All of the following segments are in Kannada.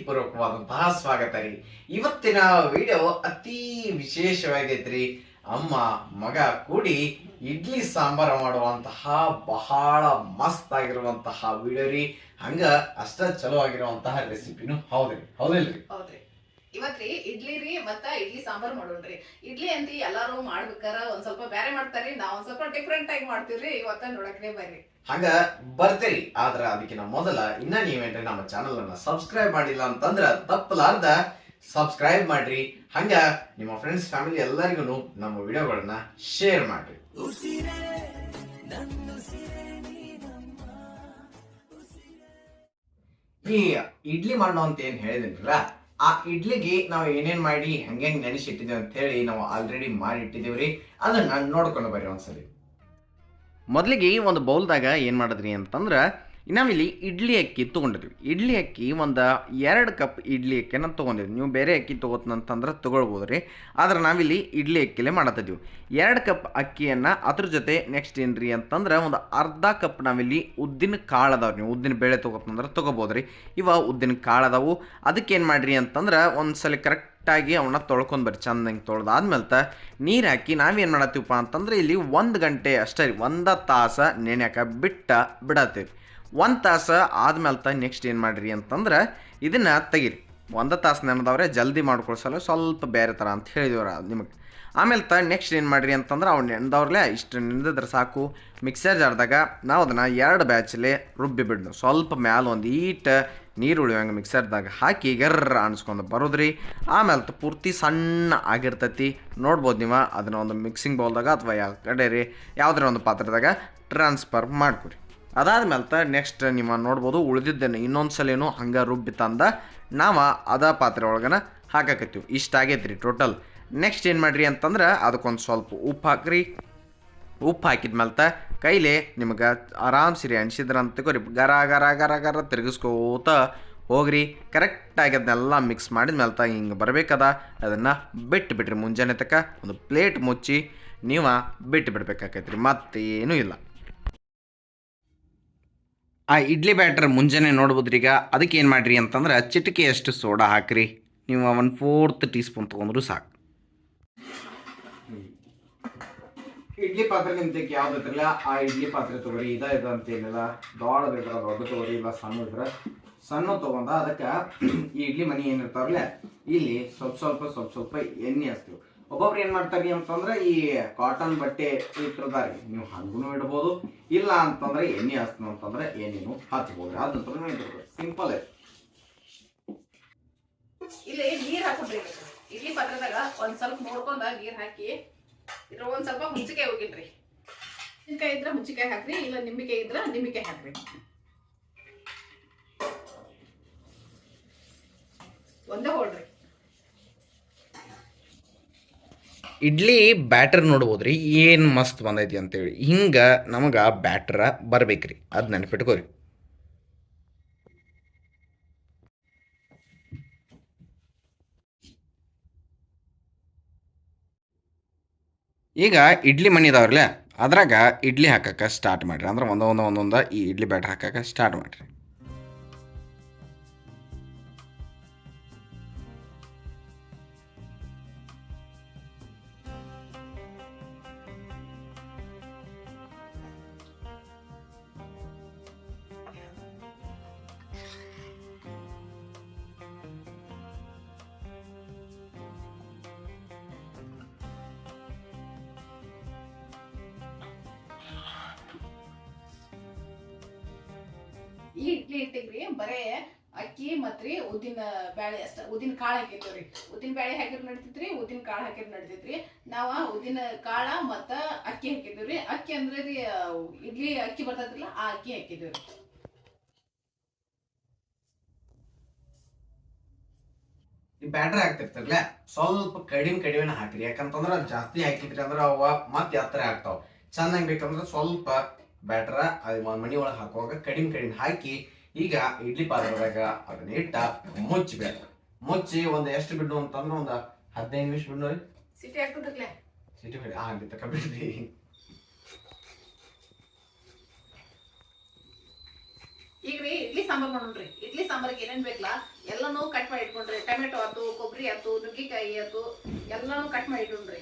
ಪ್ರೀತಿಪೂರ್ವಕವಾದಂತಹ ಸ್ವಾಗತ ರೀ. ಇವತ್ತಿನ ವಿಡಿಯೋ ಅತಿ ವಿಶೇಷವಾಗೈತ್ರಿ ಅಮ್ಮ, ಮಗ ಕೂಡಿ ಇಡ್ಲಿ ಸಾಂಬಾರ ಮಾಡುವಂತಹ ಬಹಳ ಮಸ್ತ್ ಆಗಿರುವಂತಹ ವಿಡಿಯೋ ರೀ. ಹಂಗ ಅಷ್ಟ ಚಲೋ ಆಗಿರುವಂತಹ ರೆಸಿಪಿನೂ ಹೌದ್ರಿ. ಹೌದಿಲ್ರಿ? ಹೌದ್ರಿ. ಇವತ್ರಿ ಇಡ್ಲಿ ರೀ ಮತ್ತ ಇಡ್ಲಿ ಸಾಂಬಾರ್ ಮಾಡೋಣ್ರಿ. ಇಡ್ಲಿ ಅಂತ ಎಲ್ಲಾರು ಮಾಡ್ಬೇಕಾರ, ಒಂದ್ ಸ್ವಲ್ಪ ಬ್ಯಾರೆ ಮಾಡ್ತಾರ್ರಿ, ನಾವ್ ಒಂದ್ ಸ್ವಲ್ಪ ಡಿಫ್ರೆಂಟ್ ಆಗಿ ಮಾಡ್ತೀವ್ರಿ. ಇವತ್ತ ನೋಡಕ್ನೆ ಬರ್ರಿ. ಹಂಗ ಬರ್ತೀರಿ. ಆದ್ರ ಅದಕ್ಕಿಂತ ಮೊದಲ ಇನ್ನ ನೀವೇನ್ರಿ ನಮ್ಮ ಚಾನಲ್ ಅನ್ನ ಸಬ್ಸ್ಕ್ರೈಬ್ ಮಾಡಿಲ್ಲ ಅಂತಂದ್ರ ತಪ್ಪಲಾರ್ದ ಸಬ್ಸ್ಕ್ರೈಬ್ ಮಾಡ್ರಿ. ಹಂಗ ನಿಮ್ಮ ಫ್ರೆಂಡ್ಸ್ ಫ್ಯಾಮಿಲಿ ಎಲ್ಲರಿಗೂ ನಮ್ಮ ವಿಡಿಯೋಗಳನ್ನ ಶೇರ್ ಮಾಡ್ರಿ. ಈ ಇಡ್ಲಿ ಮಾಡೋ ಅಂತ ಏನ್ ಹೇಳಿದಿನ್ರಲ್ಲ ಆ ಇಡ್ಲಿಗೆ ನಾವು ಏನೇನ್ ಮಾಡಿ ಹೆಂಗ್ ನೆನೆಸಿಟ್ಟಿದ್ದೇವೆ ಅಂತ ಹೇಳಿ ನಾವು ಆಲ್ರೆಡಿ ಮಾಡಿ ಇಟ್ಟಿದ್ದೇವ್ರಿ. ಅದನ್ನ ನೋಡ್ಕೊಂಡು ಬರ್ರಿ ಒಂದ್ಸಲಿ. ಮೊದಲಿಗೆ ಒಂದು ಬೌಲ್ದಾಗ ಏನು ಮಾಡಿದ್ರಿ ಅಂತಂದ್ರೆ ನಾವಿಲ್ಲಿ ಇಡ್ಲಿ ಅಕ್ಕಿ ತೊಗೊಂಡಿದ್ವಿ. ಇಡ್ಲಿ ಅಕ್ಕಿ ಒಂದು ಎರಡು ಕಪ್ ಇಡ್ಲಿ ಅಕ್ಕಿನ ತೊಗೊಂಡಿದ್ವಿ. ನೀವು ಬೇರೆ ಅಕ್ಕಿ ತೊಗೋತಂತಂದ್ರೆ ತೊಗೊಳ್ಬೋದು ರೀ ಆದ್ರೆ ನಾವಿಲ್ಲಿ ಇಡ್ಲಿ ಅಕ್ಕಿಲೇ ಮಾಡತ್ತಿದ್ವಿ. ಎರಡು ಕಪ್ ಅಕ್ಕಿಯನ್ನು ಅದ್ರ ಜೊತೆ ನೆಕ್ಸ್ಟ್ ಏನು ರೀ ಅಂತಂದ್ರೆ ಒಂದು ಅರ್ಧ ಕಪ್ ನಾವಿಲ್ಲಿ ಉದ್ದಿನ ಕಾಳು ಅದಾವೆ. ನೀವು ಉದ್ದಿನ ಬೇಳೆ ತೊಗೋತಂದ್ರೆ ತೊಗೋಬೋದು ರೀ ಇವ ಉದ್ದಿನ ಕಾಳು ಅದಕ್ಕೆ ಏನು ಮಾಡ್ರಿ ಅಂತಂದ್ರೆ ಒಂದು ಸಲ ಕರೆಕ್ಟಾಗಿ ಅವನ್ನ ತೊಳ್ಕೊಂಡ್ ಬರ್ರಿ. ಚಂದ ಹಿಂಗೆ ತೊಳ್ದಾದ್ಮೇಲೆ ತ ನೀರು ಹಾಕಿ ನಾವೇನು ಮಾಡತ್ತೀವಪ್ಪ ಅಂತಂದ್ರೆ ಇಲ್ಲಿ ಒಂದು ಗಂಟೆ ಅಷ್ಟೇ ರೀ. ಒಂದು ತಾಸ ನೆನೆಯಾಕ ಬಿಟ್ಟ ಬಿಡತ್ತೀವಿ ಒಂದು ತಾಸು ಆದ್ಮೇಲೆ ತ ನೆಕ್ಸ್ಟ್ ಏನು ಮಾಡಿರಿ ಅಂತಂದ್ರೆ ಇದನ್ನು ತೆಗೀರಿ. ಒಂದು ತಾಸು ನೆನೆದವ್ರೆ ಜಲ್ದಿ ಮಾಡ್ಕೊಳ್ಸಲ್ಲ ಸ್ವಲ್ಪ ಬೇರೆ ಥರ ಅಂತ ಹೇಳಿದವ್ರ ನಿಮಗೆ. ಆಮೇಲೆ ತ ನೆಕ್ಸ್ಟ್ ಏನು ಮಾಡಿರಿ ಅಂತಂದ್ರೆ ಅವ್ನು ನೆನೆದವ್ರಲ್ಲೇ ಇಷ್ಟು ನೆನೆದಿದ್ರೆ ಸಾಕು. ಮಿಕ್ಸರ್ ಜಾರ್ದಾಗ ನಾವು ಅದನ್ನು ಎರಡು ಬ್ಯಾಚಲ್ಲಿ ರುಬ್ಬಿ ಬಿಡ್ದು ಸ್ವಲ್ಪ ಮ್ಯಾಲ ಒಂದು ಈಟ ನೀರು ಉಳಿಯೋಂಗೆ ಮಿಕ್ಸರ್ದಾಗ ಹಾಕಿ ಗರ್ರ ಅನ್ಸ್ಕೊಂಡು ಬರೋದ್ರಿ. ಆಮೇಲೆ ತ ಪೂರ್ತಿ ಸಣ್ಣ ಆಗಿರ್ತೈತಿ. ನೋಡ್ಬೋದು ನೀವು ಅದನ್ನ ಒಂದು ಮಿಕ್ಸಿಂಗ್ ಬೌಲ್ದಾಗ ಅಥವಾ ಯಾವ ಕಡೆ ರೀ ಯಾವುದ್ರ ಒಂದು ಪಾತ್ರದಾಗ ಟ್ರಾನ್ಸ್ಫರ್ ಮಾಡ್ಕೊರಿ. ಅದಾದ್ಮೇಲೆ ತ ನೆಕ್ಸ್ಟ್ ನಿಮ್ಮ ನೋಡ್ಬೋದು ಉಳಿದಿದ್ದೇನೆ, ಇನ್ನೊಂದು ಸಲ ಏನು ಹಂಗೆ ರುಬ್ಬಿ ತಂದ ನಾವು ಅದ ಪಾತ್ರೆ ಒಳಗನ ಹಾಕಾಕತ್ತೀವಿ. ಇಷ್ಟ ಆಗೈತೆ ರೀ ಟೋಟಲ್ ನೆಕ್ಸ್ಟ್ ಏನು ಮಾಡ್ರಿ ಅಂತಂದ್ರೆ ಅದಕ್ಕೊಂದು ಸ್ವಲ್ಪ ಉಪ್ಪು ಹಾಕ್ರಿ. ಉಪ್ಪು ಹಾಕಿದ ಮೇಲೆ ಕೈಲಿ ನಿಮ್ಗೆ ಆರಾಮ್ ಸಿರಿ ಅನಿಸಿದ್ರಂತ ತಗೋರಿ ಗರ ಗರ ಗರ ಗರ ತಿರುಗಿಸ್ಕೋತ ಹೋಗ್ರಿ. ಕರೆಕ್ಟಾಗಿ ಅದನ್ನೆಲ್ಲ ಮಿಕ್ಸ್ ಮಾಡಿದ್ಮೇಲೆ ತ ಹಿಂಗೆ ಬರಬೇಕದ. ಅದನ್ನು ಬಿಟ್ಟು ಬಿಡ್ರಿ ಮುಂಜಾನೆ ತಕ್ಕ ಒಂದು ಪ್ಲೇಟ್ ಮುಚ್ಚಿ ನೀವು ಬಿಟ್ಟು ಬಿಡ್ಬೇಕಾಕೈತ್ರಿ ಮತ್ತೇನೂ ಇಲ್ಲ. ಆ ಇಡ್ಲಿ ಬ್ಯಾಟರ್ ಮುಂಜಾನೆ ನೋಡ್ಬೋದು ಈಗ? ಅದಕ್ಕೆ ಏನು ಮಾಡಿರಿ ಅಂತಂದ್ರೆ ಚಿಟಿಕೆಯಷ್ಟು ಸೋಡಾ ಹಾಕಿರಿ. ನೀವು ಒಂದು ಫೋರ್ತ್ ಟೀ ಸ್ಪೂನ್ ತೊಗೊಂಡ್ರು ಸಾಕು. ಇಡ್ಲಿ ಪಾತ್ರೆ ನಿಮ್ದಕ್ಕೆ ಯಾವ್ದು ಇದ್ರಲ್ಲ ಆ ಇಡ್ಲಿ ಪಾತ್ರೆ ತಗೋರಿ ಇದ ಇದು ಅಂತ ಏನಿಲ್ಲ. ದೊಡ್ಡ ಇದ್ರ ದೊಡ್ಡ ತಗೋರಿ ಇಲ್ಲ ಸಣ್ಣ ಇದ್ರ ಸಣ್ಣ ತಗೊಂಡ ಅದಕ್ಕೆ ಈ ಇಡ್ಲಿ ಮನಿ ಏನಿರ್ತಾವಲ್ಲ, ಇಲ್ಲಿ ಸ್ವಲ್ಪ ಸ್ವಲ್ಪ ಸ್ವಲ್ಪ ಸ್ವಲ್ಪ ಎಣ್ಣೆ ಹಚ್ತೀವಿ ಒಬ್ಬೊಬ್ರು ಏನ್ ಮಾಡ್ತಾರಿ ಅಂತಂದ್ರೆ ಈ ಕಾಟನ್ ಬಟ್ಟೆ ಇಟ್ಟಿರ್ತಾರಿ ನೀವು ಹಂಗೂ ಇಡ್ಬೋದು, ಇಲ್ಲ ಅಂತಂದ್ರೆ ಎಣ್ಣೆ ಹಚ್ತು ಅಂತಂದ್ರೆ ಎಣ್ಣೆನು ಹಚ್ಬೋದು ಅದಂತ ಸಿಂಪಲ್ ಐತಿ ಇಲ್ಲಿ ನೀರ್ ಹಾಕೊಡ್ರಿ ಇಲ್ಲಿ ಪಾತ್ರದಾಗ ಒಂದ್ ಸ್ವಲ್ಪ ನೋಡ್ಕೊಂಡ ನೀರ್ ಹಾಕಿ, ಇದ್ರ ಒಂದ್ ಸ್ವಲ್ಪ ಹುಂಚಿಕಾಯಿ ಹೋಗಿನ್ರಿ ಹುಂಚಿಕಾಯಿ ಇದ್ರ ಹುಂಚಿಕಾಯಿ ಹಾಕ್ರಿ, ಇಲ್ಲ ನಿಂಬಿಕೆ ಇದ್ರ ನಿಂಬಿಕೆ ಹಾಕ್ರಿ. ಒಂದೇ ಹೊಡ್ರಿ ಇಡ್ಲಿ ಬ್ಯಾಟರ್ ನೋಡ್ಬೋದ್ರಿ? ಏನು ಮಸ್ತ್ ಬಂದೈತಿ ಅಂತೇಳಿ. ಹಿಂಗೆ ನಮಗೆ ಬ್ಯಾಟ್ರ ಬರ್ಬೇಕ್ರಿ. ಅದು ನೆನಪಿಟ್ಕೋರಿ. ಈಗ ಇಡ್ಲಿ ಮಣ್ಣಿದಾವ್ರಲ್ಲ ಅದ್ರಾಗ ಇಡ್ಲಿ ಹಾಕಕ್ಕೆ ಸ್ಟಾರ್ಟ್ ಮಾಡಿರಿ. ಅಂದ್ರೆ ಒಂದೊಂದು ಒಂದೊಂದು ಈ ಇಡ್ಲಿ ಬ್ಯಾಟ್ರ್ ಹಾಕಕ್ಕೆ ಸ್ಟಾರ್ಟ್ ಮಾಡಿರಿ. ಈ ಇಡ್ಲಿ ಇಟ್ಟಿಗ್ರಿ ಬರೇ ಅಕ್ಕಿ, ಮತ್ರಿ, ಉದ್ದಿನ ಬ್ಯಾಳೆ ಅಷ್ಟ. ಉದ್ದಿನ ಕಾಳು ಹಾಕಿರ್ತೇವ್ರಿ ಉದ್ದಿನ ಬ್ಯಾಳೆ ಹಾಕಿರ್ ನಡಿತೈತ್ರಿ, ಉದ್ದಿನ ಕಾಳು ಹಾಕಿರ್ ನಡಿತೈತ್ರಿ. ನಾವ ಉದ್ದಿನ ಕಾಳ ಮತ್ತ ಅಕ್ಕಿ ಹಾಕಿದ್ವಿ ಅಕ್ಕಿ ಅಂದ್ರೆ ರೀ ಇಡ್ಲಿ ಅಕ್ಕಿ ಬರ್ತೈತಿಲ್ಲ ಆ ಅಕ್ಕಿ ಹಾಕಿದ್ವಿ ಈ ಬ್ಯಾಟ್ರಿ ಹಾಕ್ತಿರ್ತಾರಲ್ಲ ಸ್ವಲ್ಪ ಕಡಿಮೆ ಕಡಿಮೆನ ಹಾಕ್ರಿ. ಯಾಕಂತಂದ್ರೆ ಜಾಸ್ತಿ ಹಾಕಿದ್ರಿ ಅಂದ್ರೆ ಅವ ಮತ್ತೆ ಎತ್ತರ ಆಗ್ತಾವ. ಚೆನ್ನಾಗಿ ಬೇಕಂದ್ರ ಸ್ವಲ್ಪ ಬ್ಯಾಟ್ರ ಅದು ಮನಿ ಒಳಗೆ ಹಾಕುವಾಗ ಕಡಿಮೆ ಕಡಿಮೆ ಹಾಕಿ ಈಗ ಇಡ್ಲಿ ಪಾತ್ರದಾಗ ಅದನ್ನ ಇಟ್ಟ ಮುಚ್ಚಬೇಕು ಮುಚ್ಚಿ ಒಂದ್ ಎಷ್ಟು ಬಿಡು ಅಂತಂದ್ರೆ ಒಂದ್ ಹದಿನೈದು ನಿಮಿಷ ಬಿಡು ರೀ. ಸಿಟಿ ಸಿಟಿ ಬಿಡಿ ತಕ ಬಿಡ್ರಿ ಈಗ ರೀ ಇಡ್ಲಿ ಸಾಂಬಾರ್ ಮಾಡೋಣ್ರಿ ಇಡ್ಲಿ ಸಾಂಬಾರಿಗೆ ಏನೇನ್ ಬೇಕಲ್ಲ ಎಲ್ಲಾನು ಕಟ್ ಮಾಡಿ ಇಟ್ಕೊಂಡ್ರಿ. ಟೊಮೆಟೊ ಆತು ಕೊಬ್ಬರಿ ಆತು ನುಗ್ಗಿಕಾಯಿ ಆತು ಎಲ್ಲಾನು ಕಟ್ ಮಾಡಿ ಇಟ್ಕೊಂಡ್ರಿ.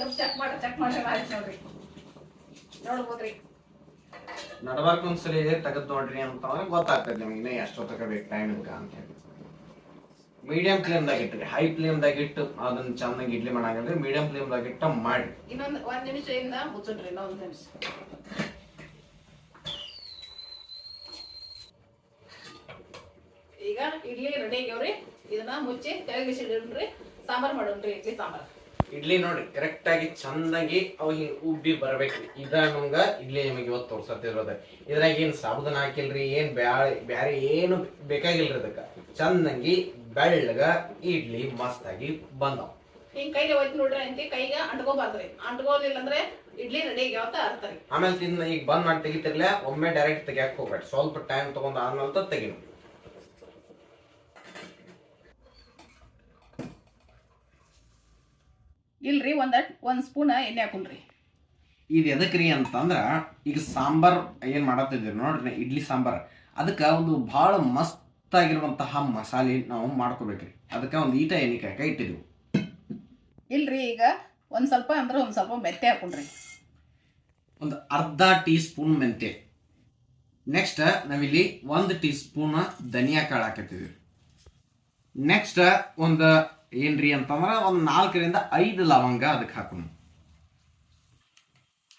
ತಗದ್ ಚೆಕ್ ಮಾಡಿ ಚೆಕ್ ಮಾಡಿ ಆಯ್ತು ನೋಡ್ರಿ. ನೋಡ್ಬೋದ್ರಿ ನಡಬಾರ್ಕ ಒಂದ್ಸಲಿ ತೆಗೆದು ನೋಡ್ರಿ ಅಂತಂದ್ರೆ ಗೊತ್ತಾಗ್ತದೆ ನಿಮ್ಗೆ ಇನ್ನೂ ಎಷ್ಟೊತ್ತಕ ಬೇಕು ಟೈಮ್ ಬೇಕಾ ಅಂತ ಹೇಳಿ. ಮೀಡಿಯಂ ಫ್ಲೇಮ್ದಾಗ ಇಟ್ರಿ ಹೈ ಫ್ಲೇಮ್ದಾಗ ಇಟ್ಟು ಅದನ್ನ ಚೆನ್ನಾಗಿ ಇಡ್ಲಿ ಮಾಡಂಗಿಲ್ರಿ ಮೀಡಿಯಂ ಫ್ಲೇಮ್ದಾಗ ಇಟ್ಟ ಮಾಡಿ ಇನ್ನೊಂದು ಒಂದ್ ನಿಮಿಷ ಇಂದ ಮುಚ್ಚನ್ರಿ ಇನ್ನೊಂದು ನಿಮಿಷ. ಈಗ ಇಡ್ಲಿ ರೆಡಿ ಆಗ್ಯಾವ್ರಿ ಇದನ್ನ ಮುಚ್ಚಿ ತೆಳಗಿಸಿಡ್ರಿ ಸಾಂಬಾರ್ ಮಾಡೋಣ್ರಿ ಇಡ್ಲಿ ಸಾಂಬಾರ್. ಇಡ್ಲಿ ನೋಡಿ ಕರೆಕ್ಟ್ ಆಗಿ ಚಂದಾಗಿ ಅವು ಹಿಂಗ್ ಉಬ್ಬಿ ಬರ್ಬೇಕು ಇದ ನಮ್ಗ ಇಡ್ಲಿ ನಿಮಗೆ ಇವತ್ತು ತೋರ್ಸತ್ತಿರೋದ ಇದ್ರಾಗ ಏನ್ ಸಾಬುದಾನ ಹಾಕಿಲ್ರಿ ಏನ್ ಬ್ಯಾಳೆ ಬ್ಯಾರೆ ಏನು ಬೇಕಾಗಿಲ್ರಿ ಅದಕ್ಕ. ಚಂದಂಗಿ ಬೆಳ್ಳಗ ಇಡ್ಲಿ ಮಸ್ತಾಗಿ ಬಂದವ್. ಹಿಂಗ್ ಕೈಗೆ ಒಯ್ತು ನೋಡ್ರಿ ಅಂತ ಕೈಗೆ ಅಂಟ್ಕೋಬಾರ್ದ್ರಿ ಅಂಟ್ಕೋಲಿಲ್ಲ ಅಂದ್ರೆ ಇಡ್ಲಿ ರೆಡಿ ಆಗ್ಯಾವ ಅಂತ ಅರ್ಥ ಆಮೇಲೆ ತಿನ್ನ ಈಗ ಬಂದ್ ಮಾಡಿ ತೆಗಿತಿರ್ಲ ಒಮ್ಮೆ ಡೈರೆಕ್ಟ್ ತೆಗಿಯಕ್ ಹೋಗ್ಬೇಡಿ ಸ್ವಲ್ಪ ಟೈಮ್ ತಗೊಂಡ್ ಆದ್ಮೇಲೆ ತೆಗಿನು ಇಲ್ರಿ ಒಂದ್ ಒಂದು ಸ್ಪೂನ್ ಎಣ್ಣೆ ಹಾಕೊಂಡ್ರಿ. ಇದು ಎದಕ್ರಿ ಅಂತಂದ್ರೆ ಈಗ ಸಾಂಬಾರ್ ಏನು ಮಾಡತ್ತಿದ್ದೀರಿ ನೋಡ್ರಿ ಇಡ್ಲಿ ಸಾಂಬಾರ್. ಅದಕ್ಕೆ ಒಂದು ಬಹಳ ಮಸ್ತ್ ಆಗಿರುವಂತಹ ಮಸಾಲೆ ನಾವು ಮಾಡ್ಕೋಬೇಕ್ರಿ. ಅದಕ್ಕೆ ಒಂದು ಈಟ ಎಣ್ಣಿಕಾಯಕ ಇಟ್ಟಿದ್ವಿ. ಇಲ್ರಿ ಈಗ ಒಂದು ಸ್ವಲ್ಪ ಅಂದ್ರೆ ಒಂದು ಸ್ವಲ್ಪ ಮೆಂತೆ ಹಾಕೊಂಡ್ರಿ. ಒಂದು ಅರ್ಧ ಟೀ ಸ್ಪೂನ್ ಮೆಂತೆ ನೆಕ್ಸ್ಟ್ ನಾವಿಲ್ಲಿ ಒಂದು ಟೀ ಸ್ಪೂನ್ ಧನಿಯಾ ಕಾಳು ಹಾಕತ್ತಿದ್ವಿ ನೆಕ್ಸ್ಟ್ ಒಂದು ಏನ್ರಿ ಅಂತಂದ್ರೆ ಒಂದು ನಾಲ್ಕರಿಂದ ಐದು ಲವಂಗ ಅದಕ್ಕೆ ಹಾಕೋಣ.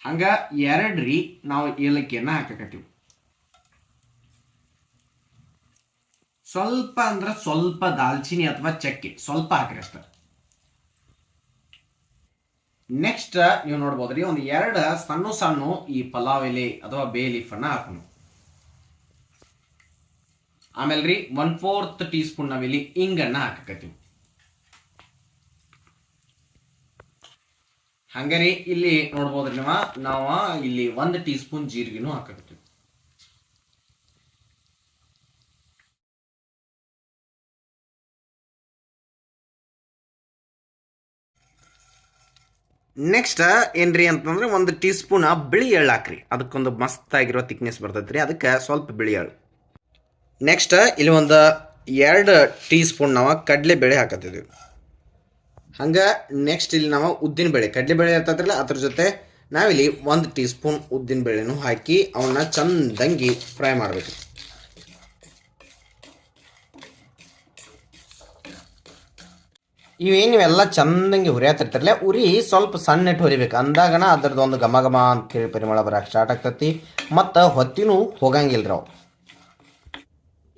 ಹಂಗ ರೀ ನಾವು ಏಲಕ್ಕಿಯನ್ನ ಹಾಕಕತ್ತೀವಿ. ಸ್ವಲ್ಪ ಅಂದ್ರ ಸ್ವಲ್ಪ ದಾಲ್ಚಿನಿ ಅಥವಾ ಚಕ್ಕೆ, ಸ್ವಲ್ಪ ಹಾಕ್ರಿ ಅಷ್ಟ. ನೆಕ್ಸ್ಟ್ ನೀವು ನೋಡ್ಬೋದ್ರಿ ಒಂದು ಎರಡು ಸಣ್ಣ ಸಣ್ಣ ಈ ಪಲಾವ್ ಎಲೆ ಅಥವಾ ಬೇ ಲೀಫ್ ಅನ್ನ ಹಾಕೋಣ. ಆಮೇಲೆ ರೀ ಒನ್ ಫೋರ್ತ್ ಟೀ ಸ್ಪೂನ್ ನಾವಿಲ್ಲಿ ಇಂಗನ್ನ ಹಾಕಕತ್ತೀವಿ. ಹಂಗಾರಿ, ಇಲ್ಲಿ ನೋಡ್ಬೋದ್ರಿ ನಿಮ್ಮ ನಾವು ಇಲ್ಲಿ ಒಂದು ಟೀ ಸ್ಪೂನ್ ಜೀರಿಗೆನೂ ಹಾಕಕತ್ತೀವಿ. ನೆಕ್ಸ್ಟ್ ಏನ್ರಿ ಅಂತಂದ್ರೆ ಒಂದು ಟೀ ಸ್ಪೂನ್ ಬಿಳಿ ಎಳ್ಳು ಹಾಕ್ರಿ. ಅದಕ್ಕೊಂದು ಮಸ್ತ್ ಆಗಿರೋ ಥಿಕ್ನೆಸ್ ಬರ್ತೈತ್ರಿ. ಅದಕ್ಕೆ ಸ್ವಲ್ಪ ಬಿಳಿ ಎಳ್ಳು. ನೆಕ್ಸ್ಟ್ ಇಲ್ಲಿ ಒಂದು ಎರಡು ಟೀ ಸ್ಪೂನ್ ನಾವು ಕಡಲೆ ಬೇಳೆ ಹಾಕತ್ತಿದ್ವಿ ಹಂಗೆ ನೆಕ್ಸ್ಟ್ ಇಲ್ಲಿ ನಾವು ಉದ್ದಿನ ಬೇಳೆ, ಕಡಲೆ ಬೇಳೆ ಇರ್ತದ್ರಲ್ಲ ಅದ್ರ ಜೊತೆ ನಾವಿಲ್ಲಿ ಒಂದು ಟೀ ಸ್ಪೂನ್ ಉದ್ದಿನ ಬೇಳೆನೂ ಹಾಕಿ ಅವನ್ನ ಚಂದಂಗಿ ಫ್ರೈ ಮಾಡಬೇಕು. ಇವೇನು ಇವೆಲ್ಲ ಚಂದಂಗಿ ಹುರಿಯತ್ತಿರ್ತಾರಲ್ಲ ಉರಿ ಸ್ವಲ್ಪ ಸಣ್ಣ ಇಟ್ಟು ಹುರಿಬೇಕು. ಅಂದಾಗನ ಅದ್ರದ್ದು ಒಂದು ಘಮ ಘಮ ಅಂತೇಳಿ ಪರಿಮಳ ಬರಕ್ಕೆ ಸ್ಟಾರ್ಟ್ ಆಗ್ತತಿ. ಮತ್ತು ಹೊತ್ತಿನೂ ಹೋಗಂಗಿಲ್ಲ ಅವು.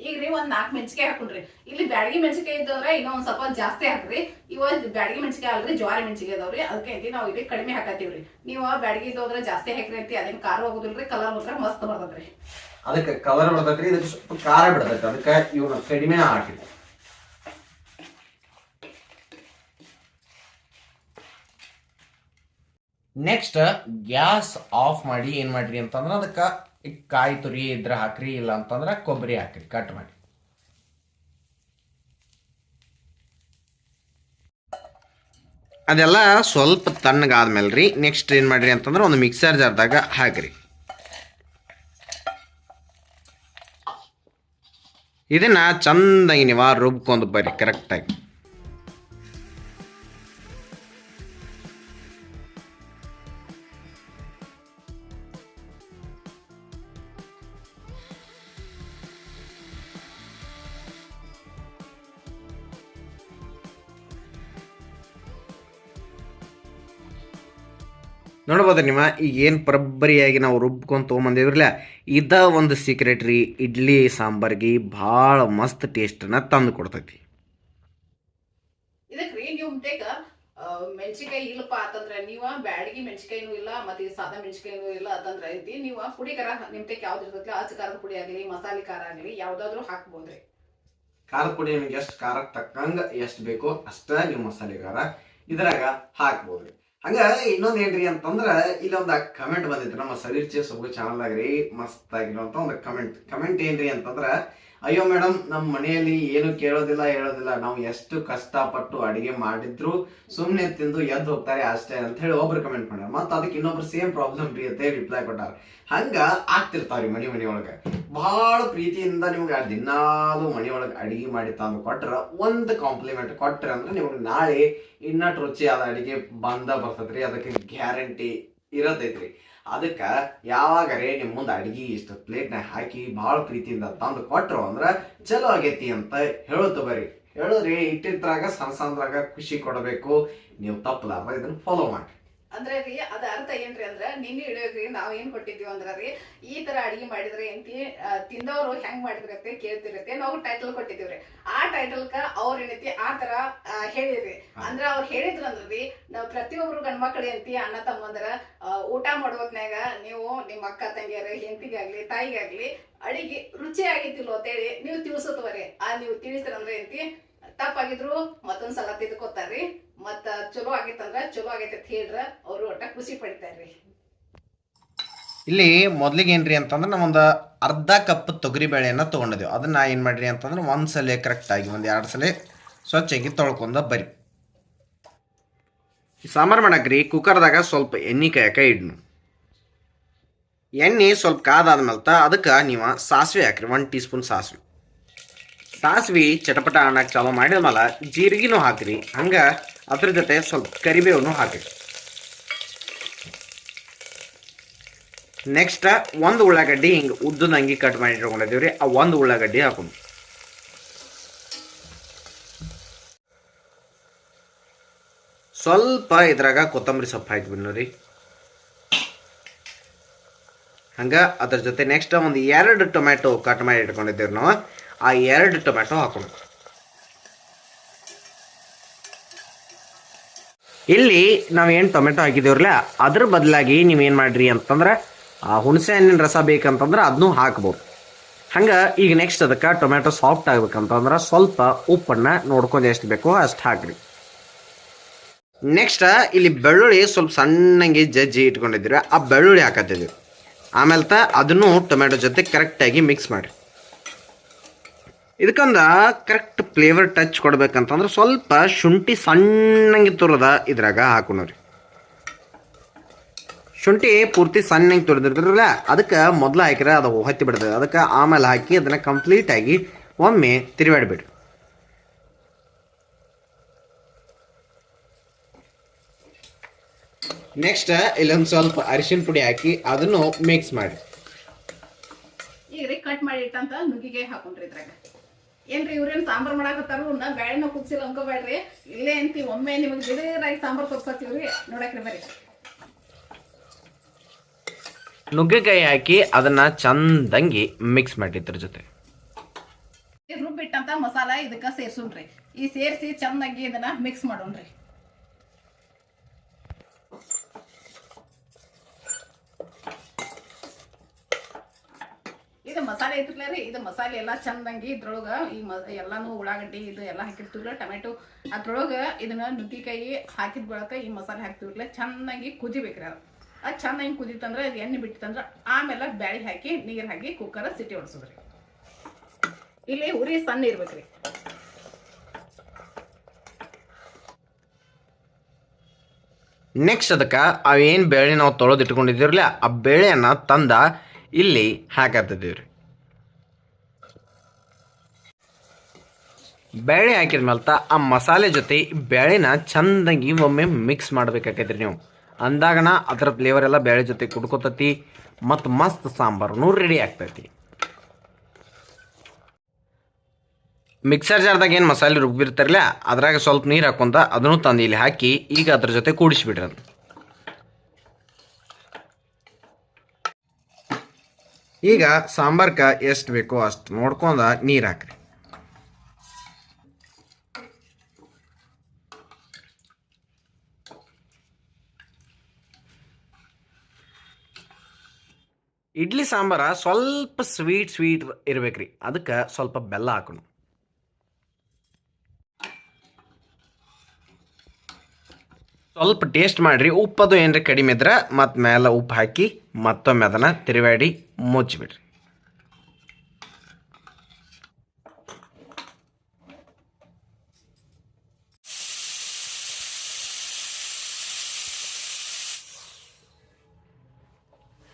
ಈಗ ರೀ ಒಂದ್ ನಾಲ್ಕು ಮೆಣಸಿಕಾಯಿ ಹಾಕೊಂಡ್ರಿ. ಇಲ್ಲಿ ಬ್ಯಾಡಗಿ ಮೆಣಸಿಕಾಯಿ ಇದ್ದವ್ರೆ ಇನ್ನೂ ಒಂದ್ ಸ್ವಲ್ಪ ಜಾಸ್ತಿ ಹಾಕ್ರಿ. ಇವಾಗ ಬ್ಯಾಡಗಿ ಮೆಣಸಿಕಾಯಿ ಅಲ್ರಿ ಜ್ವಾರಿ ಮೆಣಸಿಕಾಯಿ ಇದಾವ್ರಿ ಅದಕ್ಕೆ ಐತಿ ನಾವು ಇಲ್ಲಿ ಕಡಿಮೆ ಹಾಕತ್ತೀವ್ರಿ. ನೀವು ಬ್ಯಾಡಗಿ ಇದ್ದವ್ರೆ ಜಾಸ್ತಿ ಹಾಕ್ರಿ ಐತಿ ಅದೇನ್ ಖಾರ ಹೋಗುದಿಲ್ರಿ ಕಲರ್ ಹೋದ್ರೆ ಮಸ್ತ್ ಬರ್ತದ್ರಿ. ಅದಕ್ಕೆ ಕಲರ್ ಬರ್ತೈತ್ರಿ ಇದಕ್ಕೆ ಸ್ವಲ್ಪ ಖಾರ ಬಿಡ್ತೈತಿ ಅದಕ್ಕೆ ಇವನ್ನ ಕಡಿಮೆ ಹಾಕಿ ನೆಕ್ಸ್ಟ್ ಗ್ಯಾಸ್ ಆಫ್ ಮಾಡಿ ಏನ್ ಮಾಡ್ರಿ ಅಂತಂದ್ರೆ ಅದಕ್ಕೆ ಕಾಯಿ ತುರಿ ಇದ್ರೆ ಹಾಕ್ರಿ, ಇಲ್ಲ ಅಂತಂದ್ರೆ ಕೊಬ್ಬರಿ ಹಾಕ್ರಿ ಕಟ್ ಮಾಡಿ. ಅದೆಲ್ಲ ಸ್ವಲ್ಪ ತಣ್ಣಗಾದ್ಮೇಲೆ ರೀ ನೆಕ್ಸ್ಟ್ ಏನು ಮಾಡ್ರಿ ಅಂತಂದ್ರೆ ಒಂದು ಮಿಕ್ಸರ್ ಜಾರ್ದಾಗ ಹಾಕ್ರಿ. ಇದನ್ನ ಚಂದಾಗಿ ನೀವು ರುಬ್ಕೊಂಡು ಬರ್ರಿ ಕರೆಕ್ಟಾಗಿ ನೋಡ್ಬೋದು ನಿಮ್ಮ. ಈಗ ಏನು ಪರಬ್ಬರಿಯಾಗಿ ನಾವು ರುಬ್ಕೊಂಡು ತೊಗೊಂಬಂದಿವ್ರಲ್ಲ ಇದ ಒಂದು ಸೀಕ್ರೆಟ್ ರೀ ಇಡ್ಲಿ ಸಾಂಬಾರ್ಗೆ ಭಾಳ ಮಸ್ತ್ ಟೇಸ್ಟನ್ನು ತಂದು ಕೊಡ್ತೈತಿ. ಇದಕ್ಕೆ ರೀ ನೀವು ಟೇಕ ಮೆಣಸಿಕಾಯಿ ಇಲ್ಲಪ್ಪ ಅಂತಂದ್ರೆ ನೀವ ಬ್ಯಾಡಗಿ ಮೆಣಸಿಕಾಯಿನೂ ಇಲ್ಲ ಮತ್ತೆ ಸಾದಾ ಮೆಣಸಿಕಾಯಿನೂ ಇಲ್ಲ ಅಂತಂದ್ರೆ ಐತಿ ನೀವು ಪುಡಿ ಖಾರ ನಿಮ್ ಟೇಕ್ ಯಾವ್ದು ಇರ್ತೈತಿ ಅಚ್ಚ ಖಾರದ ಪುಡಿ ಆಗಲಿ ಮಸಾಲೆ ಖಾರ ಆಗಲಿ ಯಾವ್ದಾದ್ರು ಹಾಕ್ಬೋದ್ರಿ ಖಾರದ ಪುಡಿ ನಿಮ್ಗೆ ಎಷ್ಟು ಖಾರಕ್ಕೆ ತಕ್ಕಂಗ ಎಷ್ಟು ಬೇಕೋ ಅಷ್ಟ ನೀವು ಮಸಾಲೆ ಖಾರ ಇದ್ರಾಗ ಹಾಕ್ಬೋದ್ರಿ ಹಂಗ ಇನ್ನೊಂದ್ ಏನ್ರಿ ಅಂತಂದ್ರ ಇಲ್ಲೊಂದ ಕಮೆಂಟ್ ಬಂದಿತ್ತು. ನಮ್ಮ ಸವೀರ್ ಚೇಸ್ ಒಬ್ಬ ಚಾನಲ್ ಆಗ್ರಿ ಮಸ್ತ್ ಆಗಿರುವಂತ ಒಂದು ಕಮೆಂಟ್ ಕಮೆಂಟ್ ಏನ್ರಿ ಅಂತಂದ್ರ ಅಯ್ಯೋ ಮೇಡಮ್ ನಮ್ಮ ಮನೆಯಲ್ಲಿ ಏನು ಕೇಳೋದಿಲ್ಲ, ಹೇಳೋದಿಲ್ಲ. ನಾವು ಎಷ್ಟು ಕಷ್ಟಪಟ್ಟು ಅಡಿಗೆ ಮಾಡಿದ್ರು ಸುಮ್ಮನೆ ತಿಂದು ಎದ್ದು ಹೋಗ್ತಾರೆ ಅಷ್ಟೇ ಅಂತ ಹೇಳಿ ಒಬ್ರು ಕಮೆಂಟ್ ಮಾಡ್ಯಾರ. ಮತ್ತೆ ಅದಕ್ಕೆ ಇನ್ನೊಬ್ರು ಸೇಮ್ ಪ್ರಾಬ್ಲಮ್ ರೀ ಅಂತ ರಿಪ್ಲೈ ಕೊಟ್ಟಾರ. ಹಂಗ ಆಗ್ತಿರ್ತಾವ್ರಿ ಮನೆ ಮನೆಯೊಳಗೆ. ಬಹಳ ಪ್ರೀತಿಯಿಂದ ನಿಮ್ಗೆ ದಿನಾಲು ಮನೆಯೊಳಗೆ ಅಡಿಗೆ ಮಾಡಿ ತಂದು ಕೊಟ್ರ, ಒಂದು ಕಾಂಪ್ಲಿಮೆಂಟ್ ಕೊಟ್ರ ಅಂದ್ರೆ ನಿಮ್ಗೆ ನಾಳೆ ಇನ್ನಷ್ಟು ರುಚಿಯಾದ ಅಡಿಗೆ ಬಂದ ಬರ್ತದ್ರಿ. ಅದಕ್ಕೆ ಗ್ಯಾರಂಟಿ ಇರತೈತ್ರಿ. ಅದಕ್ಕ ಯಾವಾಗರೇ ನಿಮ್ಮ ಮುಂದೆ ಅಡಿಗೆ ಇಷ್ಟು ಪ್ಲೇಟ್ನಾಗ ಹಾಕಿ ಬಹಳ ಪ್ರೀತಿಯಿಂದ ತಂದು ಕೊಟ್ರು ಅಂದ್ರೆ ಚಲೋ ಆಗೈತಿ ಅಂತ ಹೇಳುತ್ತ ಬರ್ರಿ ಹೇಳುದ್ರಿ ಇಟ್ಟಿದ್ರಾಗ ಸಣ್ಣ ಸಣ್ಣದ್ರಾಗ ಖುಷಿ ಕೊಡಬೇಕು. ನೀವು ತಪ್ಪಲಾರ್ದ ಇದನ್ನ ಫಾಲೋ ಮಾಡಿ ಅಂದ್ರೆ ರೀ ಅದ ಅರ್ಥ ಏನ್ರಿ ಅಂದ್ರ ನಿನ್ನೆ ಹಿಡಿಯೋಕ್ರಿ ನಾವ್ ಏನ್ ಕೊಟ್ಟಿದ್ವಿ ಅಂದ್ರ ರೀ ಈ ತರ ಅಡಿಗೆ ಮಾಡಿದ್ರೆ ಎಂತಿ ತಿಂದವರು ಹೆಂಗ್ ಮಾಡಿದ್ರತ್ತೆ ಕೇಳ್ತಿರತ್ತೆ ನಾವು ಟೈಟಲ್ ಕೊಟ್ಟಿದ್ದೀವ್ರಿ ಆ ಟೈಟಲ್ ಕ ಅವ್ರ ಏನೈತಿ ಆ ತರ ಹೇಳಿರಿ ಅಂದ್ರ ಅವ್ರು ಹೇಳಿದ್ರ ರೀ ನಾವ್ ಪ್ರತಿಯೊಬ್ರು ಗಂಡ್ಮಕ್ಳು ಎಂತಿ ಅಣ್ಣ ತಮ್ಮಂದ್ರ ಊಟ ಮಾಡೋ ಹೊತ್ನ್ಯಾಗ ನೀವು ನಿಮ್ಮ ಅಕ್ಕ ತಂಗಿಯರ ಹೆಂಡತಿಗಾಗ್ಲಿ ತಾಯಿಗಾಗ್ಲಿ ಅಡಿಗೆ ರುಚಿ ಆಗಿತ್ತಿಲ್ಲ ಅಂತೇಳಿ ನೀವು ತಿಳಿಸತ್ವರಿ ಆ ನೀವು ತಿಳಿಸ್ರಂದ್ರೆ ಎಂತಿ ತಪ್ಪಾಗಿದ್ರು ಮತ್ತೊಂದ್ಸಲ ತಿದ್ಕೋತಾರ್ರಿ. ಮತ್ತ ಚಲೋ ಆಗೈತಂದ್ರ ಚಲೋ ಆಗೈತೆ ಅಂತ ಹೇಳ್ರ ಅವ್ರು ಒಟ್ಟ ಖುಷಿ ಪಡ್ತಾರ್ರಿ. ಇಲ್ಲಿ ಮೊದಲಿಗೆ ಏನ್ರಿ ಅಂತಂದ್ರೆ ನಾವೊಂದು ಅರ್ಧ ಕಪ್ ತೊಗರಿ ಬೇಳೆಯನ್ನ ತೊಗೊಂಡಿದ್ದೇವೆ ಅದನ್ನ ಏನು ಮಾಡ್ರಿ ಅಂತಂದ್ರೆ ಒಂದು ಸಲ ಕರೆಕ್ಟಾಗಿ ಒಂದು ಎರಡು ಸಲ ಸ್ವಚ್ಛಾಗಿ ತೊಳ್ಕೊಂಡ ಬರಿ ಸಾಂಬಾರು ಮಾಡಕ್ರಿ ಕುಕ್ಕರ್ದಾಗ ಸ್ವಲ್ಪ ಎಣ್ಣೆ ಕಾಯಕ ಇಡ್ನು. ಎಣ್ಣೆ ಸ್ವಲ್ಪ ಕಾದಾದ್ಮೇಲೆ ಅದಕ್ಕೆ ನೀವು ಸಾಸಿವೆ ಹಾಕ್ರಿ ಒನ್ ಟೀ ಸ್ಪೂನ್ ಸಾಸಿವೆ. ಸಾಸಿವೆ ಚಟಪಟ ಅನ್ನಕ್ಕೆ ಚಾಲೂ ಮಾಡಿದ್ಮೇಲೆ ಜೀರಿಗೆನೂ ಹಾಕ್ರಿ ಹಂಗೆ ಅದ್ರ ಜೊತೆ ಸ್ವಲ್ಪ ಕರಿಬೇವನ್ನು ಹಾಕಿ. ನೆಕ್ಸ್ಟ್ ಒಂದು ಉಳ್ಳಾಗಡ್ಡಿ ಹಿಂಗೆ ಉದ್ದನಂಗಿ ಕಟ್ ಮಾಡಿ ಇಟ್ಕೊಂಡಿದ್ದೀವಿ ರೀ, ಆ ಒಂದು ಉಳ್ಳಾಗಡ್ಡಿ ಹಾಕೊಂಡು ಸ್ವಲ್ಪ ಇದ್ರಾಗ ಕೊತ್ತಂಬರಿ ಸೊಪ್ಪು ಹಾಕಿ ರೀ. ಹಂಗೆ ಅದ್ರ ಜೊತೆ ನೆಕ್ಸ್ಟ್ ಒಂದು ಎರಡು ಟೊಮ್ಯಾಟೊ ಕಟ್ ಮಾಡಿ ಇಟ್ಕೊಂಡಿದ್ದೀವಿ ನಾವು, ಆ ಎರಡು ಟೊಮ್ಯಾಟೊ ಹಾಕೊಂಡು ಇಲ್ಲಿ ನಾವೇನು ಟೊಮೆಟೊ ಹಾಕಿದೇವ್ರಲ್ಲ ಅದ್ರ ಬದಲಾಗಿ ನೀವೇನು ಮಾಡ್ರಿ ಅಂತಂದ್ರೆ, ಆ ಹುಣಸೆ ಹಣ್ಣಿನ ರಸ ಬೇಕಂತಂದ್ರೆ ಅದನ್ನೂ ಹಾಕ್ಬೋದು. ಹಂಗೆ ಈಗ ನೆಕ್ಸ್ಟ್ ಅದಕ್ಕೆ ಟೊಮೆಟೊ ಸಾಫ್ಟ್ ಆಗ್ಬೇಕಂತಂದ್ರೆ ಸ್ವಲ್ಪ ಉಪ್ಪನ್ನು ನೋಡ್ಕೊಂಡು ಎಷ್ಟು ಬೇಕೋ ಅಷ್ಟು ಹಾಕ್ರಿ. ನೆಕ್ಸ್ಟ್ ಇಲ್ಲಿ ಬೆಳ್ಳುಳ್ಳಿ ಸ್ವಲ್ಪ ಸಣ್ಣಗೆ ಜಜ್ಜಿ ಇಟ್ಕೊಂಡಿದ್ದೀರ, ಆ ಬೆಳ್ಳುಳ್ಳಿ ಹಾಕತ್ತಿದ್ದೀವಿ. ಆಮೇಲೆ ತ ಅದನ್ನು ಟೊಮೆಟೊ ಜೊತೆ ಕರೆಕ್ಟಾಗಿ ಮಿಕ್ಸ್ ಮಾಡಿ ಇದಕ್ಕೊಂದ ಕರೆಕ್ಟ್ ಫ್ಲೇವರ್ ಟಚ್ ಕೊಡ್ಬೇಕಂತಂದ್ರೆ ಸ್ವಲ್ಪ ಶುಂಠಿ ಸಣ್ಣಂಗೆ ತುರದ ಇದ್ರಾಗ ಹಾಕೋಣ್ರಿ ಶುಂಠಿ ಪೂರ್ತಿ ಸಣ್ಣಂಗೆ ತುರಿದಿರ್ತಿರಲ್ಲ ಅದಕ್ಕೆ ಮೊದಲು ಹಾಕಿದ್ರೆ ಅದು ಹತ್ತಿ ಬಿಡ್ತದೆ. ಅದಕ್ಕೆ ಆಮೇಲೆ ಹಾಕಿ ಅದನ್ನು ಕಂಪ್ಲೀಟಾಗಿ ಒಮ್ಮೆ ತಿರುವಾಡ್ಬಿಡ್ರಿ ನೆಕ್ಸ್ಟ್ ಇಲ್ಲೊಂದು ಸ್ವಲ್ಪ ಅರಿಶಿನ ಪುಡಿ ಹಾಕಿ ಅದನ್ನು ಮಿಕ್ಸ್ ಮಾಡಿ. ಈಗ ಕಟ್ ಮಾಡಿ ಇಟ್ಟಂತ ನುಗ್ಗಿಗೆ ಹಾಕೊಂಡ್ರಿ ಇದ್ರಾಗ. ಏನ್ರಿ ಇವ್ರೇನ್ ಸಾಂಬಾರ್ ಮಾಡಾಕತ್ತಾರು ನಾ ಬ್ಯಾಳೆನ ಕುದಿಸಿಲ್ಲ ಅನ್ಕೋಬೇಡ್ರಿ. ಇಲ್ಲೇ ಅಂತಿ ಒಮ್ಮೆ ನಿಮಗೆ ದಿಢೀರಾಗಿ ಸಾಂಬಾರ್ ತೋರ್ಸತ್ತೀವ್ರಿ. ನೋಡಕ್ರಿ ಬರ್ರಿ. ನುಗ್ಗೆಕಾಯಿ ಹಾಕಿ ಅದನ್ನ ಚಂದಂಗಿ ಮಿಕ್ಸ್ ಮಾಡಿ ಇದ್ರ ಜೊತೆ. ರುಬ್ಬಿಟ್ಟಂತ ಮಸಾಲ ಇದಕ್ಕ ಸೇರ್ಸುಣ್ರಿ. ಈ ಸೇರಿಸಿ ಚೆನ್ನಾಗಿ ಇದನ್ನ ಮಿಕ್ಸ್ ಮಾಡೋಣ್ರಿ. ಇದು ಮಸಾಲೆ ಐತಿರ್ಲ ರೀ, ಇದು ಮಸಾಲೆ ಎಲ್ಲ ಚಂದಂಗಿ ಇದ್ರೊಳಗ ಈ ಎಲ್ಲಾನು ಉಳ್ಳಾಗಡ್ಡಿ, ಇದು ಎಲ್ಲ ಹಾಕಿರ್ತೀವ್ರ ಟೊಮೆಟೊ, ಅದ್ರೊಳಗ ಇದನ್ನ ನುಗ್ಗಿಕಾಯಿ ಹಾಕಿದ ಬಳಕ ಈ ಮಸಾಲೆ ಹಾಕ್ತಿವ್ರಲ್ಲ ಚೆನ್ನಾಗಿ ಕುದಿಬೇಕ್ರಿ ಅದು. ಅದು ಚೆನ್ನಾಗಿ ಕುದಿತಂದ್ರೆ ಅದು ಎಣ್ಣೆ ಬಿಟ್ಟಿತ್ತಂದ್ರೆ ಆಮೇಲೆ ಬ್ಯಾಳಿ ಹಾಕಿ, ನೀರು ಹಾಕಿ ಕುಕ್ಕರ್ ಸಿಟಿ ಹೊಡ್ಸೋದ್ರಿ ಇಲ್ಲಿ ಉರಿ ಸಣ್ಣ ಇರ್ಬೇಕ್ರಿ. ನೆಕ್ಸ್ಟ್ ಅದಕ್ಕೆ ಅವೇನು ಬೇಳೆ ನಾವು ತೊಳೆದು ಇಟ್ಕೊಂಡಿದ್ದೀರಲ್ಲ ಆ ಬೇಳೆಯನ್ನು ತಂದ ಇಲ್ಲಿ ಹಾಕತ್ತಿದ್ದೀವಿ ರೀ ಬೇಳೆ ಹಾಕಿದ ಮೇಲೆ ಆ ಮಸಾಲೆ ಜೊತೆ ಬೇಳೆನ ಚಂದಾಗಿ ಒಮ್ಮೆ ಮಿಕ್ಸ್ ಮಾಡ್ಬೇಕಾಕೈತ್ರಿ ನೀವು. ಅಂದಾಗನ ಅದರ ಫ್ಲೇವರ್ ಎಲ್ಲ ಬೇಳೆ ಜೊತೆ ಕುಡ್ಕೋತತಿ, ಮತ್ತು ಮಸ್ತ್ ಸಾಂಬಾರು ರೆಡಿ ಆಗ್ತೈತಿ. ಮಿಕ್ಸರ್ ಜಾರ್ದಾಗ ಏನು ಮಸಾಲೆ ರುಬ್ಬಿರ್ತಾರಲ್ಲ ಅದ್ರಾಗ ಸ್ವಲ್ಪ ನೀರು ಹಾಕೊಂತ ಅದನ್ನು ತಂದು ಇಲ್ಲಿ ಹಾಕಿ ಈಗ ಅದ್ರ ಜೊತೆ ಕೂಡಿಸಿಬಿಡ್ರಿ ಅದನ್ನ. ಈಗ ಸಾಂಬಾರ್ಕ ಎಷ್ಟು ಬೇಕೋ ಅಷ್ಟು ನೋಡ್ಕೊಂಡ ನೀರು ಹಾಕ್ರಿ. ಇಡ್ಲಿ ಸಾಂಬಾರ ಸ್ವಲ್ಪ ಸ್ವೀಟ್ ಸ್ವೀಟ್ ಇರ್ಬೇಕ್ರಿ. ಅದಕ್ಕೆ ಸ್ವಲ್ಪ ಬೆಲ್ಲ ಹಾಕೋಣ ಸ್ವಲ್ಪ ಟೇಸ್ಟ್ ಮಾಡಿರಿ. ಉಪ್ಪದು ಏನ್ರಿ ಕಡಿಮೆ ಇದ್ರೆ, ಮತ್ತೆ ಮೇಲೆ ಉಪ್ಪು ಹಾಕಿ ಮತ್ತೊಮ್ಮೆ ಅದನ್ನು ತಿರುವಾಡಿ ಮುಚ್ಚಿಬಿಡ್ರಿ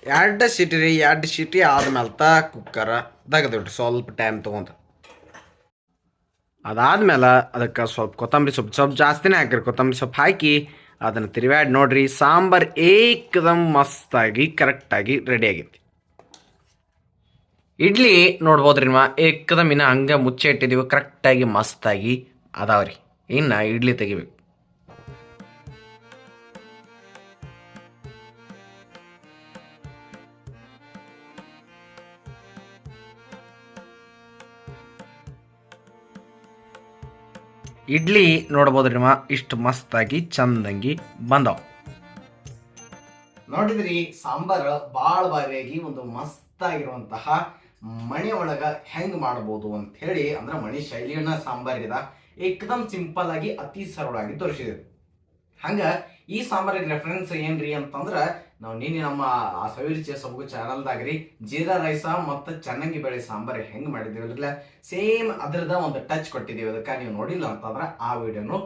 ಎರಡು ಸೀಟಿ ರೀ, ಎರಡು ಸೀಟಿ ಆದ್ಮೇಲೆ ತ ಕುಕ್ಕರ ತೆಗೆದಿಡ್ರಿ, ಸ್ವಲ್ಪ ಟೈಮ್ ತೊಗೊಂಡು. ಅದಾದ್ಮೇಲೆ ಅದಕ್ಕೆ ಸ್ವಲ್ಪ ಕೊತ್ತಂಬರಿ ಸೊಪ್ಪು, ಸ್ವಲ್ಪ ಜಾಸ್ತಿನೇ ಹಾಕಿರಿ, ಕೊತ್ತಂಬರಿ ಸೊಪ್ಪು ಹಾಕಿ ಅದನ್ನು ತಿರುವ್ಯಾಡಿ ನೋಡ್ರಿ. ಸಾಂಬಾರು ಏಕದಮ್ ಮಸ್ತಾಗಿ, ಕರೆಕ್ಟಾಗಿ ರೆಡಿ ಆಗೈತಿ. ಇಡ್ಲಿ ನೋಡ್ಬೋದ್ರಿ ನಿಮ್ಮ ಏಕದಮ್ ಇನ್ನು ಹಂಗೆ ಮುಚ್ಚೆ ಇಟ್ಟಿದ್ದೀವಿ ಕರೆಕ್ಟಾಗಿ ಮಸ್ತಾಗಿ ಅದಾವ್ರಿ. ಇನ್ನು ಇಡ್ಲಿ ತೆಗಿಬೇಕು. ಇಡ್ಲಿ ನೋಡ್ಬೋದ್ರಿ ನಿಮ್ಮ? ಇಷ್ಟು ಮಸ್ತಾಗಿ, ಚಂದಂಗಿ ಬಂದವ. ನೋಡಿದ್ರಿ, ಸಾಂಬಾರ್ ಬಾಳ ಬಾರಿಯಾಗಿ ಒಂದು ಮಸ್ತಾಗಿರುವಂತಹ ಮನೆ ಒಳಗ ಹೆಂಗ್ ಮಾಡಬಹುದು ಅಂತ ಹೇಳಿ ಅಂದ್ರೆ ಮಣಿ ಶೈಲಿಯನ್ನ ಸಾಂಬಾರಿದ ಏಕದಮ್ ಸಿಂಪಲ್ ಆಗಿ ಅತಿ ಸರಳಾಗಿ ತೋರಿಸಿದೆ. ಹಂಗ ಈ ಸಾಂಬಾರಿಗೆ ರೆಫರೆನ್ಸ್ ಏನ್ರಿ ಅಂತಂದ್ರ ನಾವು ನಿನ್ನೆ ನಮ್ಮ ಆ ಸವಿರುಚಿಯ ಸೊಬಗು ಚಾನಲ್ದಾಗ್ರಿ. ಜೀರಾ ರೈಸ ಮತ್ತು ಚೆನ್ನಾಗಿ ಬೆಳೆ ಹೆಂಗೆ ಮಾಡಿದ್ದೀವಿ ಮಾಡಿದ್ದೀವಲ್ಲ ಸೇಮ್ ಅದ್ರದ ಒಂದು ಟಚ್ ಕೊಟ್ಟಿದ್ದೀವಿ ಅದಕ್ಕೆ ನೀವು ನೋಡಿಲ್ಲ ಅಂತಂದ್ರೆ ಆ ವಿಡಿಯೋನು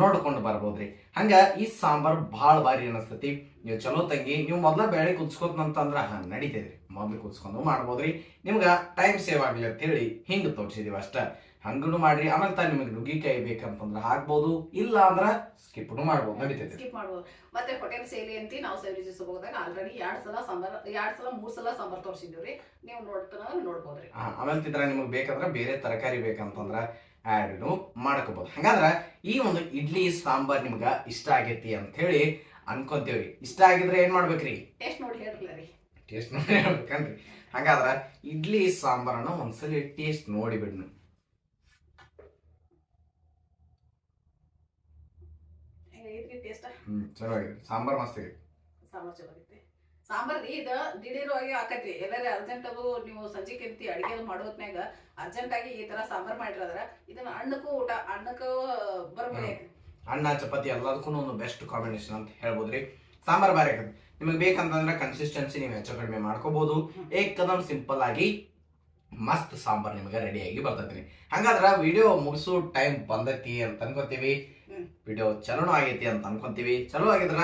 ನೋಡ್ಕೊಂಡು ಬರ್ಬೋದ್ರಿ. ಹಂಗ ಈ ಸಾಂಬಾರು ಭಾಳ ಭಾರಿ ಅನಿಸ್ತತಿ. ನೀವು ಚಲೋ ತಂಗಿ, ನೀವು ಮೊದಲ ಬೇಳೆ ಕುದಿಸ್ಕೋತಂತಂದ್ರ ಹಾ, ನಡೀತೈತ್ರಿ. ಮೊದಲು ಕುದಿಸ್ಕೊಂಡು ಮಾಡ್ಬೋದ್ರಿ. ನಿಮ್ಗೆ ಟೈಮ್ ಸೇವ್ ಆಗಲಿ ಅಂತ ಹೇಳಿ ಹಿಂಗ್ ತೋರಿಸಿದೀವಿ ಅಷ್ಟ. ಹಂಗನು ಮಾಡ್ರಿ. ಆಮೇಲೆ ತಾ ನಿಮಗೆ ನುಗ್ಗಿಕಾಯಿ ಬೇಕಂತಂದ್ರೆ ಹಾಕ್ಬೋದು. ಇಲ್ಲ ಅಂದ್ರೆ ಸ್ಕಿಪ್ನು ಮಾಡ್ಬೋದು. ನಡೀತೈತಿ. ಸ್ಕಿಪ್ ಮಾಡ್ಬೋದು. ಮತ್ತೆ ಹೋಟೆಲ್ ಸೇಲಿ ಅಂತ ನಾವು ಸೇರಿ ಹೋಗೋದಾಗ ಆಲ್ರೆಡಿ ಎರಡು ಸಲ ಸಾಂಬಾರ್ ಎರಡು ಸಲ ಮೂರು ಸಲ ಸಾಂಬಾರ್ ರೀ. ನೀವು ನೋಡ್ತಾನ ನೋಡ್ಬೋದ್ರಿ ಆ, ಆಮೇಲೆ ತಿದ್ರೆ ನಿಮಗೆ ಬೇಕಂದ್ರೆ ಬೇರೆ ತರಕಾರಿ ಬೇಕಂತಂದ್ರೆ ಆ್ಯಡ್ನು ಮಾಡ್ಕೋಬೋದು. ಹಾಗಾದ್ರೆ ಈ ಒಂದು ಇಡ್ಲಿ ಸಾಂಬಾರ್ ನಿಮ್ಗೆ ಇಷ್ಟ ಆಗೈತಿ ಅಂತ ಹೇಳಿ ಅನ್ಕೊಂತೇವ್ರಿ ಇಷ್ಟ ಆಗಿದ್ರೆ ಏನ್ ಮಾಡ್ಬೇಕ್ರಿ? ಟೇಸ್ಟ್ ನೋಡಿ ಹೇಳಿಲ್ಲ ರೀ. ಟೇಸ್ಟ್ ನೋಡಿ ಹೇಳ್ಬೇಕನ್ರಿ. ಹಂಗಾದ್ರ ಇಡ್ಲಿ ಸಾಂಬಾರನ್ನ ಒಂದ್ಸಲಿ ಟೇಸ್ಟ್ ನೋಡಿ ಹೆಂಗೈತ್ರಿ ಟೇಸ್ಟ್ ಹ್ಮ್ ಸಾಂಬಾರ್ ಮಸ್ತ್ ಆಗೈತಿ ಸಾಂಬಾರ್ ಚಲೋ ಆಗೈತಿ ಸಾಂಬಾರ್ ರೀ ಇದು ದಿಢೀರವಾಗಿ ಆಕೈತಿ ಎಲ್ಲಾರ ಅರ್ಜೆಂಟ್ ಅದು ನೀವು ಸಜ್ಜಿ ಕೆಂತಿ ಅಡಿಗೆ ಮಾಡೋ ಹೊತ್ನ್ಯಾಗ ಅರ್ಜೆಂಟ್ ಆಗಿ ಈ ತರ ಸಾಂಬಾರ್ ಮಾಡಿರದ್ರ ಇದನ್ನ ಅಣ್ಣಕ್ಕೂ ಊಟ ಅಣ್ಣಕ್ಕೂ ಬರೋಬ್ಬರಿ ಅಣ್ಣ ಚಪಾತಿ ಎಲ್ಲದಕ್ಕೂ ಒಂದು ಬೆಸ್ಟ್ ಕಾಂಬಿನೇಷನ್ ಅಂತ ಹೇಳ್ಬೋದ್ರಿ ಸಾಂಬಾರ್ ಬಾರಿ ಆಗತ್ತೆ ನಿಮಗೆ ಬೇಕಂತಂದ್ರೆ ಕನ್ಸಿಸ್ಟೆನ್ಸಿ ನೀವು ಹೆಚ್ಚು ಕಡಿಮೆ ಮಾಡ್ಕೋಬಹುದು ಏಕದಮ್ ಸಿಂಪಲ್ ಆಗಿ ಮಸ್ತ್ ಸಾಂಬಾರ್ ನಿಮಗೆ ರೆಡಿಯಾಗಿ ಬರ್ತೈತ್ರಿ. ಹಂಗಾದ್ರ ವಿಡಿಯೋ ಮುಗಿಸೋ ಟೈಮ್ ಬಂದೈತಿ ಅಂತ ಅನ್ಕೋತೀವಿ. ವಿಡಿಯೋ ಚಲೋ ಆಗೈತಿ ಅಂತ ಅನ್ಕೊಂತೀವಿ. ಚಲೋ ಆಗಿದ್ರ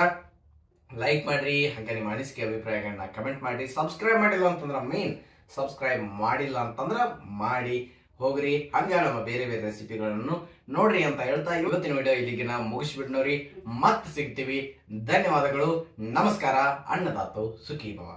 ಲೈಕ್ ಮಾಡ್ರಿ ಹಂಗೆ ನಿಮ್ಮ ಅನಿಸಿಕೆ ಅಭಿಪ್ರಾಯಗಳನ್ನ ಕಮೆಂಟ್ ಮಾಡಿ ಸಬ್ಸ್ಕ್ರೈಬ್ ಮಾಡಿಲ್ಲ ಅಂತಂದ್ರ ಮೇನ್ ಸಬ್ಸ್ಕ್ರೈಬ್ ಮಾಡಿಲ್ಲ ಅಂತಂದ್ರ ಮಾಡಿ ಹೋಗ್ರಿ. ಹಂಗೆ ನಮ್ಮ ಬೇರೆ ಬೇರೆ ರೆಸಿಪಿಗಳನ್ನು ನೋಡ್ರಿ ಅಂತ ಹೇಳ್ತಾ ಇವತ್ತಿನ ವಿಡಿಯೋ ಇಲ್ಲಿಗೆ ನಾವು ಮುಗಿಸ್ಬಿಟ್ನೋರಿ. ಮತ್ತೆ ಸಿಗ್ತೀವಿ. ಧನ್ಯವಾದಗಳು. ನಮಸ್ಕಾರ. ಅನ್ನದಾತು ಸುಖಿ ಭವ